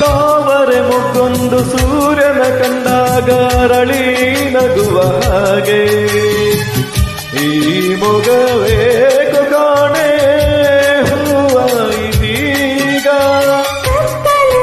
ತಾವರೆ ಮುಗೊಂದು ಸೂರ್ಯನ ಕಂಡಾಗ ಅರಳಿ ನಗುವ ಹಾಗೆ ಈ ಮೊಗವೇಕು ಕಾಣೆ ಹೂವ ಇದೀಗ ಕತ್ತಲು